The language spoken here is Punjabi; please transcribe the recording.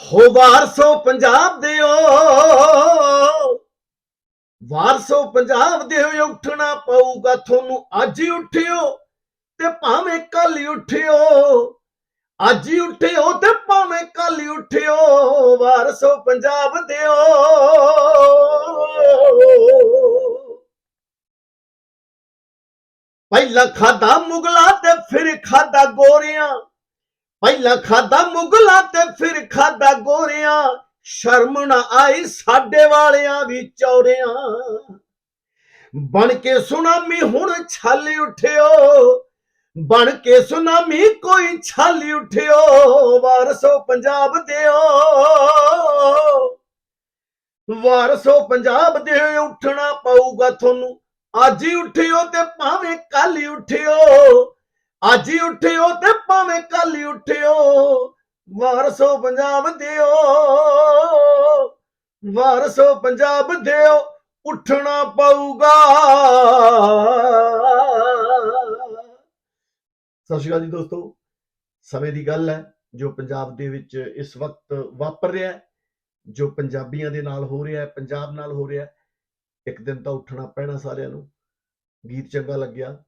ਹੋ ਵਾਰਸੋ ਪੰਜਾਬ ਦੇ ਓ ਵਾਰਸੋ ਪੰਜਾਬ ਦੇ ਹੋ ਉੱਠਣਾ ਪਊਗਾ ਤੁਹਾਨੂੰ। ਅੱਜ ਹੀ ਉੱਠਿਓ ਤੇ ਭਾਵੇਂ ਕੱਲ ਹੀ ਉੱਠਿਓ। ਅੱਜ ਹੀ ਉੱਠਿਓ ਤੇ ਭਾਵੇਂ ਕੱਲ ਹੀ ਉੱਠਿਓ। ਵਾਰਸੋ ਪੰਜਾਬ ਦੇ ਓ ਪਹਿਲਾਂ ਖਾਦਾ ਮੁਗਲਾਂ ਤੇ ਫਿਰ ਖਾਦਾ ਗੋਰਿਆਂ। ਪਹਿਲਾਂ ਖਾਦਾ ਮੁਗਲਾਂ ਤੇ ਫਿਰ ਖਾਦਾ ਗੋਰਿਆਂ। ਸ਼ਰਮ ਨਾ ਆਈ ਸਾਡੇ ਵਾਲਿਆਂ ਵੀ ਚੌਰਿਆਂ। ਬਣ ਕੇ ਸੁਨਾਮੀ ਹੁਣ ਛਾਲੀ ਉਠਿਓ। ਬਣ ਕੇ ਸੁਨਾਮੀ ਕੋਈ ਛਾਲੀ ਉਠਿਓ। ਵਾਰਸੋ ਪੰਜਾਬ ਦਿਓ। ਵਾਰਸੋ ਪੰਜਾਬ ਦੇ ਉੱਠਣਾ ਪਊਗਾ ਤੁਹਾਨੂੰ। ਅੱਜ ਹੀ ਉੱਠਿਓ ਤੇ ਭਾਵੇਂ ਕੱਲ ਹੀ ਉੱਠਿਓ। ਅੱਜ ਹੀ ਉੱਠਿਓ ਤੇ ਭਾਵੇਂ ਕੱਲ ਹੀ ਉੱਠਿਓ। ਵਾਰਸੋ ਪੰਜਾਬ ਦਿਓ। ਵਾਰਸੋ ਪੰਜਾਬ ਦਿਓ, ਉੱਠਣਾ ਪਊਗਾ। ਸਤਿ ਸ਼੍ਰੀ ਅਕਾਲ ਜੀ ਦੋਸਤੋ, ਸਮੇਂ ਦੀ ਗੱਲ ਹੈ, ਜੋ ਪੰਜਾਬ ਦੇ ਵਿੱਚ ਇਸ ਵਕਤ ਵਾਪਰ ਰਿਹਾ ਹੈ, ਜੋ ਪੰਜਾਬੀਆਂ ਦੇ ਨਾਲ ਹੋ ਰਿਹਾ ਹੈ, ਪੰਜਾਬ ਨਾਲ ਹੋ ਰਿਹਾ ਹੈ, ਇੱਕ ਦਿਨ ਤਾਂ ਉੱਠਣਾ ਪੈਣਾ ਸਾਰਿਆਂ ਨੂੰ। ਗੀਤ ਚੰਗਾ ਲੱਗਿਆ।